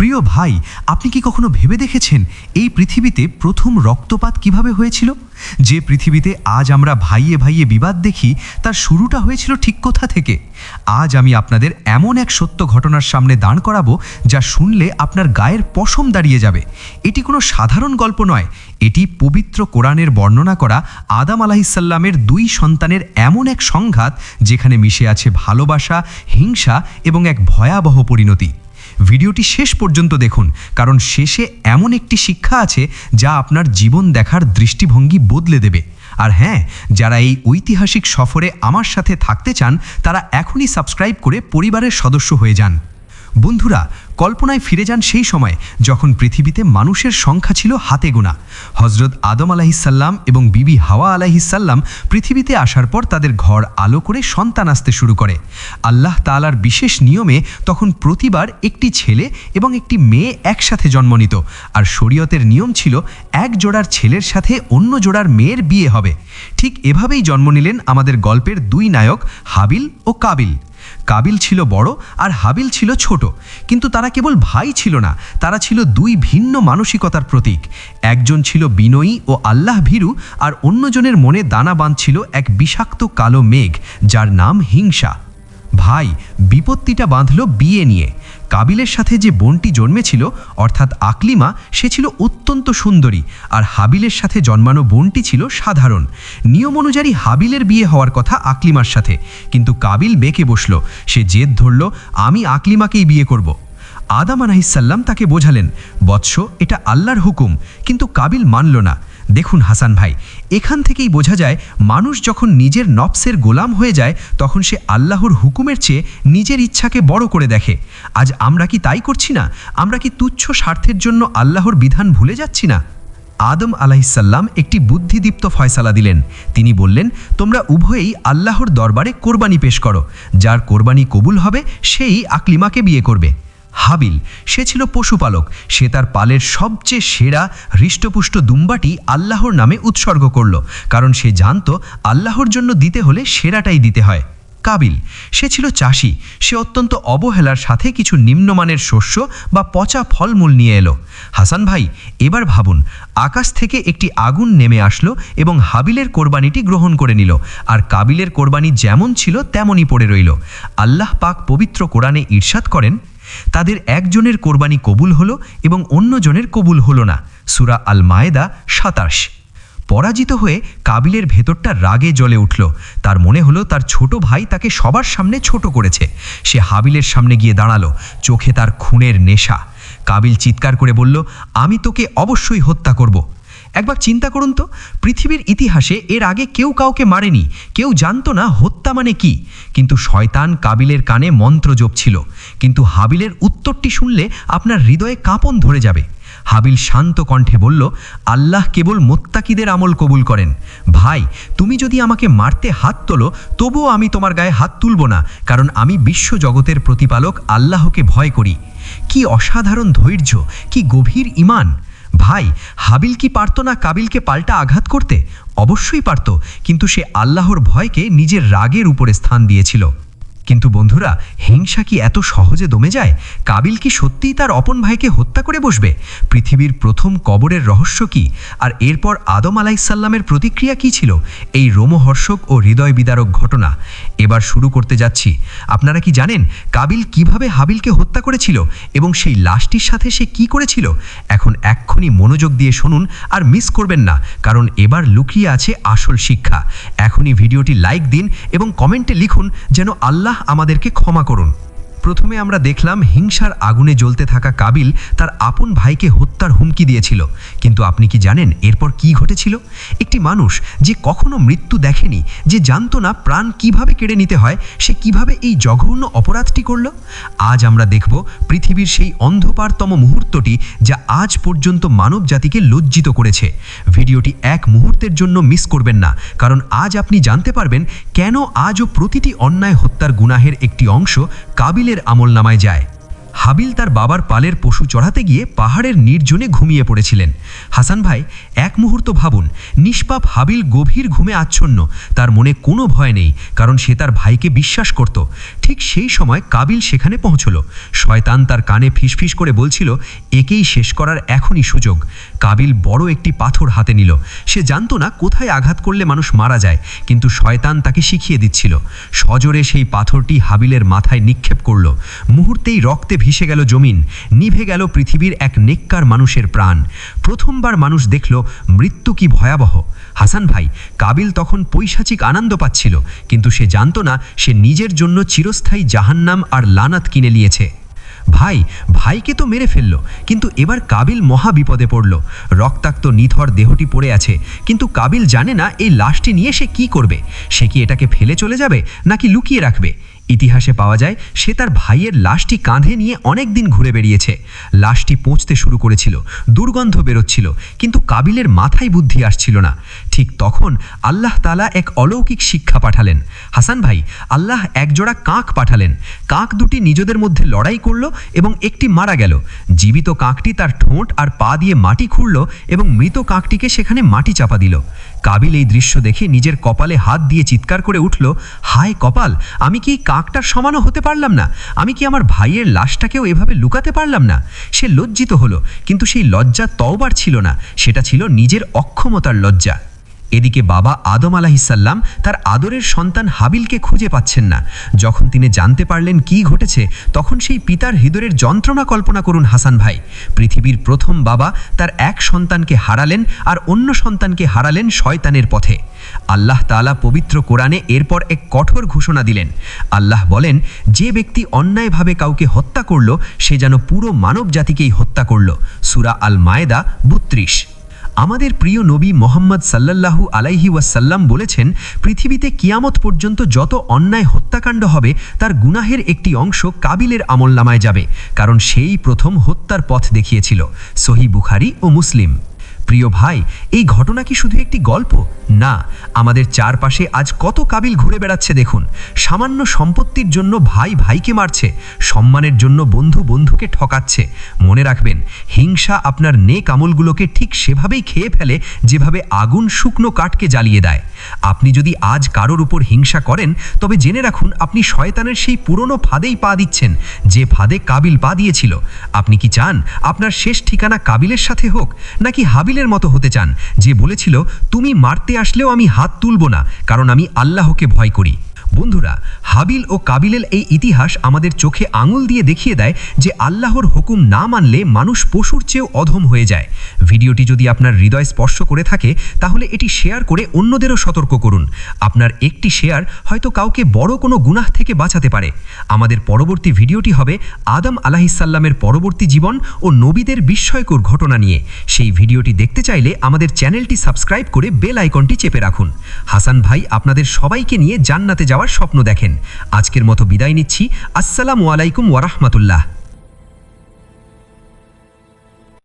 প্রিয় ভাই, আপনি কি কখনো ভেবে দেখেছেন এই পৃথিবীতে প্রথম রক্তপাত কীভাবে হয়েছিল? যে পৃথিবীতে আজ আমরা ভাইয়ে ভাইয়ে বিবাদ দেখি, তার শুরুটা হয়েছিল ঠিক কোথা থেকে? আজ আমি আপনাদের এমন এক সত্য ঘটনার সামনে দাঁড় করাবো, যা শুনলে আপনার গায়ের পশম দাঁড়িয়ে যাবে। এটি কোনো সাধারণ গল্প নয়, এটি পবিত্র কোরআনের বর্ণনা করা আদাম আলাহিসাল্লামের দুই সন্তানের এমন এক সংঘাত, যেখানে মিশে আছে ভালোবাসা, হিংসা এবং এক ভয়াবহ পরিণতি। ভিডিওটি শেষ পর্যন্ত দেখুন, কারণ শেষে এমন একটি শিক্ষা আছে যা আপনার জীবন দেখার দৃষ্টিভঙ্গি বদলে দেবে। আর হ্যাঁ যারা এই ঐতিহাসিক সফরে আমার সাথে থাকতে চান, তারা এখনই সাবস্ক্রাইব করে পরিবারের সদস্য হয়ে যান। বন্ধুরা, কল্পনায় ফিরে যান সেই সময় যখন পৃথিবীতে মানুষের সংখ্যা ছিল হাতে গোনা। হজরত আদম আলাহিসাল্লাম এবং বিবি হাওয়া আলাহিসাল্লাম পৃথিবীতে আসার পর তাদের ঘর আলো করে সন্তান আসতে শুরু করে। আল্লাহ তালার বিশেষ নিয়মে তখন প্রতিবার একটি ছেলে এবং একটি মেয়ে একসাথে জন্ম নিত। আর শরীয়তের নিয়ম ছিল, এক জোড়ার ছেলের সাথে অন্য জোড়ার মেয়ের বিয়ে হবে। ঠিক এভাবেই জন্ম নিলেন আমাদের গল্পের দুই নায়ক হাবিল ও কাবিল। কাবিল ছিল বড় আর হাবিল ছিল ছোট। কিন্তু তারা কেবল ভাই ছিল না, তারা ছিল দুই ভিন্ন মানসিকতার প্রতীক। একজন ছিল বিনয়ী ও আল্লাহ ভীরু, আর অন্যজনের মনে দানা বাঁধছিল এক বিষাক্ত কালো মেঘ, যার নাম হিংসা। ভাই, বিপত্তিটা বাঁধল বিয়ে নিয়ে। কাবিলের সাথে যে বোনটি জন্মেছিল, অর্থাৎ আকলিমা, সে ছিল অত্যন্ত সুন্দরী, আর হাবিলের সাথে জন্মানো বোনটি ছিল সাধারণ। নিয়ম অনুযায়ী হাবিলের বিয়ে হওয়ার কথা আকলিমার সাথে, কিন্তু কাবিল বেঁকে বসল। সে জেদ ধরল, আমি আকলিমাকেই বিয়ে করব। আদাম আলাহিসাল্লাম তাকে বোঝালেন, বৎস, এটা আল্লাহর হুকুম। কিন্তু কাবিল মানল না। দেখুন হাসান ভাই, এখান থেকেই বোঝা যায়, মানুষ যখন নিজের নফসের গোলাম হয়ে যায়, তখন সে আল্লাহর হুকুমের চেয়ে নিজের ইচ্ছাকে বড় করে দেখে। আজ আমরা কি তাই করছি না? আমরা কি তুচ্ছ স্বার্থের জন্য আল্লাহর বিধান ভুলে যাচ্ছি না? আদম আলাহিসাল্লাম একটি বুদ্ধিদীপ্ত ফয়সালা দিলেন। তিনি বললেন, তোমরা উভয়েই আল্লাহর দরবারে কোরবানি পেশ করো। যার কোরবানি কবুল হবে, সেই আকলিমাকে বিয়ে করবে। হাবিল। সে ছিল পশুপালক। সে তার পালের সবচেয়ে সেরা হৃষ্টপুষ্ট দুম্বাটি আল্লাহর নামে উৎসর্গ করল, কারণ সে জানত আল্লাহর জন্য দিতে হলে সেরাটাই দিতে হয়। কাবিল। সে ছিল চাষি। সে অত্যন্ত অবহেলার সাথে কিছু নিম্নমানের শস্য বা পচা ফলমূল নিয়ে এলো। হাসান ভাই, এবার ভাবুন, আকাশ থেকে একটি আগুন নেমে আসলো এবং হাবিলের কোরবানিটি গ্রহণ করে নিল, আর কাবিলের কোরবানি যেমন ছিল তেমনই পড়ে রইল। আল্লাহ পাক পবিত্র কোরআনে ঈর্ষাদ করেন তাদের একজনের কোরবানি কবুল হলো এবং অন্যজনের কবুল হলো না। সুরা আল মায়েদা সাতাশ। পরাজিত হয়ে কাবিলের ভেতরটা রাগে জ্বলে উঠল। তার মনে হলো তার ছোট ভাই তাকে সবার সামনে ছোট করেছে। সে হাবিলের সামনে গিয়ে দাঁড়াল, চোখে তার খুনের নেশা। কাবিল চিৎকার করে বলল, আমি তোকে অবশ্যই হত্যা করব। একবার চিন্তা করুন তো, পৃথিবীর ইতিহাসে এর আগে কেউ কাউকে মারেনি, কেউ জানতো না হত্যা মানে কি। কিন্তু শয়তান কাবিলের কানে মন্ত্র জপছিল কিন্তু হাবিলের উত্তরটি শুনলে আপনার হৃদয়ে কাঁপন ধরে যাবে। হাবিল শান্ত কণ্ঠে বলল, আল্লাহ কেবল মোত্তাকিদের আমল কবুল করেন। ভাই, তুমি যদি আমাকে মারতে হাত তোলো, তবুও আমি তোমার গায়ে হাত তুলব না, কারণ আমি বিশ্বজগতের প্রতিপালক আল্লাহকে ভয় করি। কি অসাধারণ ধৈর্য, কি গভীর ইমান ভাই, হাবিল কি পারত না কাবিলকে পাল্টা আঘাত করতে? অবশ্যই পারত, কিন্তু সে আল্লাহর ভয়কে নিজের রাগের উপরে স্থান দিয়েছিল। কিন্তু বন্ধুরা, হিংসা কি এত সহজে দমে যায়? কাবিল কি সত্যিই তার অপন ভাইকে হত্যা করে বসবে? পৃথিবীর প্রথম কবরের রহস্য কি? আর এরপর আদম আলাইসাল্লামের প্রতিক্রিয়া কি ছিল? এই রোমহর্ষক ও হৃদয় বিদারক ঘটনা। এবার শুরু করতে যাচ্ছি। আপনারা কি জানেন কাবিল কীভাবে হাবিলকে হত্যা করেছিল এবং সেই লাশটির সাথে সে কি করেছিল? এখন এক্ষুনি মনোযোগ দিয়ে শুনুন আর মিস করবেন না, কারণ এবার লুকিয়ে আছে আসল শিক্ষা। এখনই ভিডিওটি লাইক দিন এবং কমেন্টে লিখুন যেন আল্লাহ আমাদেরকে ক্ষমা করুন। প্রথমে আমরা দেখলাম হিংসার আগুনে জ্বলতে থাকা কাবিল তার আপন ভাইকে হত্যার হুমকি দিয়েছিল। কিন্তু আপনি কি জানেন এরপর কি ঘটেছিল? একটি মানুষ যে কখনো মৃত্যু দেখেনি, যে জানতো না প্রাণ কীভাবে কেড়ে নিতে হয়, সে কীভাবে এই জঘন্য অপরাধটি করল? আজ আমরা দেখব পৃথিবীর সেই অন্ধকারতম মুহূর্তটি যা আজ পর্যন্ত মানব জাতিকে লজ্জিত করেছে। ভিডিওটি এক মুহূর্তের জন্য মিস করবেন না, কারণ আজ আপনি জানতে পারবেন কেন আজও প্রতিটি অন্যায় হত্যার গুনাহের একটি অংশ আমল নামায় যায়। হাবিল তার বাবার পালের পশু চড়াতে গিয়ে পাহাড়ের নির্জনে ঘুমিয়ে পড়েছিলেন। হাসান ভাই এক মুহূর্ত ভাবুন, নিষ্পাপ হাবিল গভীর ঘুমে আচ্ছন্ন, তার মনে কোনো ভয় নেই, কারণ সে তার ভাইকে বিশ্বাস করত। ঠিক সেই সময় কাবিল সেখানে পৌঁছল। শয়তান তার কানে ফিসফিস করে বলছিল, একেই শেষ করার এখনই সুযোগ। কাবিল বড় একটি পাথর হাতে নিল। সে জানতো না কোথায় আঘাত করলে মানুষ মারা যায়, কিন্তু শয়তান তাকে শিখিয়ে দিচ্ছিল। সজোরে সেই পাথরটি হাবিলের মাথায় নিক্ষেপ করল। মুহূর্তেই রক্তে ভিসে গেল জমিন, নিভে গেল পৃথিবীর এক নেককার মানুষের প্রাণ। প্রথমবার মানুষ দেখল মৃত্যু কি ভয়াবহ। হাসান ভাই, কাবিল তখন পৈশাচিক আনন্দ পাচ্ছিল, কিন্তু সে জানতো না সে নিজের জন্য চিরস্থায়ী জাহান্নাম আর লানাত কিনে নিয়েছে। ভাই, ভাইকে তো মেরে ফেলল, কিন্তু এবার কাবিল মহা বিপদে পড়ল। রক্তাক্ত নিথর দেহটি পড়ে আছে, কিন্তু কাবিল জানে না এই লাশটি নিয়ে সে কি করবে। সে কি এটাকে ফেলে চলে যাবে, নাকি লুকিয়ে রাখবে? ইতিহাসে পাওয়া যায়, সে তার ভাইয়ের লাশটি কাঁধে নিয়ে অনেক দিন ঘুরে বেরিয়েছে লাশটি পৌঁছতে শুরু করেছিল, দুর্গন্ধ বেরোচ্ছিল, কিন্তু কাবিলের মাথায় বুদ্ধি আসছিল না। ঠিক তখন আল্লাহ তালা এক অলৌকিক শিক্ষা পাঠালেন। হাসান ভাই, আল্লাহ একজোড়া কাক পাঠালেন। কাক দুটি নিজেদের মধ্যে লড়াই করল এবং একটি মারা গেল। জীবিত কাকটি তার ঠোঁট আর পা দিয়ে মাটি খুঁড়ল এবং মৃত কাকটিকে সেখানে মাটি চাপা দিল। কাবিল এই দৃশ্য দেখে নিজের কপালে হাত দিয়ে চিৎকার করে উঠল, হায় কপাল, আমি কি এই কাকটার সমানও হতে পারলাম না। আমি কি আমার ভাইয়ের লাশটাকেও এভাবে লুকাতে পারলাম না? সে লজ্জিত হলো, কিন্তু সেই লজ্জা তওবার ছিল না। সেটা ছিল নিজের অক্ষমতার লজ্জা। এদিকে বাবা আদম আলাহিসাল্লাম তার আদরের সন্তান হাবিলকে খুঁজে পাচ্ছেন না। যখন তিনি জানতে পারলেন কি ঘটেছে, তখন সেই পিতার হৃদয়ের যন্ত্রণা কল্পনা করুন হাসান ভাই। পৃথিবীর প্রথম বাবা তার এক সন্তানকে হারালেন আর অন্য সন্তানকে হারালেন শয়তানের পথে। আল্লাহ তাআলা পবিত্র কোরআনে এরপর এক কঠোর ঘোষণা দিলেন। আল্লাহ বলেন, যে ব্যক্তি অন্যায়ভাবে কাউকে হত্যা করল, সে যেন পুরো মানব জাতিকেই হত্যা করল। সুরা আল মায়েদা বত্রিশ। আমাদের প্রিয় নবী মোহাম্মদ সাল্লাল্লাহু আলাইহি ওয়াসাল্লাম বলেছেন, পৃথিবীতে কিয়ামত পর্যন্ত যত অন্যায় হত্যাকাণ্ড হবে, তার গুনাহের একটি অংশ কাবিলের আমল নামায় যাবে, কারণ সেই প্রথম হত্যার পথ দেখিয়েছিল সহি বুখারি ও মুসলিম। প্রিয় ভাই, এই ঘটনা কি শুধু একটি গল্প? না, আমাদের চারপাশে আজ কত কাবিল ঘুরে বেড়াচ্ছে দেখুন। সামান্য সম্পত্তির জন্য ভাই ভাইকে মারছে, সম্মানের জন্য বন্ধু বন্ধুকে ঠকাচ্ছে। মনে রাখবেন, হিংসা আপনার নেক আমলগুলোকে ঠিক সেভাবেই খেয়ে ফেলে, যেভাবে আগুন শুকনো কাঠকে জ্বালিয়ে দেয়। আপনি যদি আজ কারোর উপর হিংসা করেন, তবে জেনে রাখুন, আপনি শয়তানের সেই পুরনো ফাঁদেই পা দিচ্ছেন, যে ফাঁদে কাবিল পা দিয়েছিল। আপনি কি চান, আপনার শেষ ঠিকানা কাবিলের সাথে হোক, নাকি হাবিলের মতো হতে চান। যে বলেছিল, তুমি মারতে আসলেও আমি হাত তুলব না, কারণ আমি আল্লাহকে ভয় করি। বন্ধুরা, হাবিল ও কাবিলের এই ইতিহাস আমাদের চোখে আঙুল দিয়ে দেখিয়ে দেয় যে আল্লাহর হুকুম না মানলে মানুষ পশুর চেয়েও অধম হয়ে যায়। ভিডিওটি যদি আপনার হৃদয় স্পর্শ করে থাকে, তাহলে এটি শেয়ার করে অন্যদেরও সতর্ক করুন। আপনার একটি শেয়ার হয়তো কাউকে বড় কোনো গুনাহ থেকে বাঁচাতে পারে। আমাদের পরবর্তী ভিডিওটি হবে আদম আলাহিসাল্লামের পরবর্তী জীবন ও নবীদের বিস্ময়কর ঘটনা নিয়ে। সেই ভিডিওটি দেখতে চাইলে আমাদের চ্যানেলটি সাবস্ক্রাইব করে বেল আইকনটি চেপে রাখুন। হাসান ভাই, আপনাদের সবাইকে নিয়ে জান্নাতে যাওয়ার স্বপ্ন দেখেন। আজকের মতো বিদায় নিচ্ছি। আসসালামু আলাইকুম ওয়ারাহমাতুল্লাহ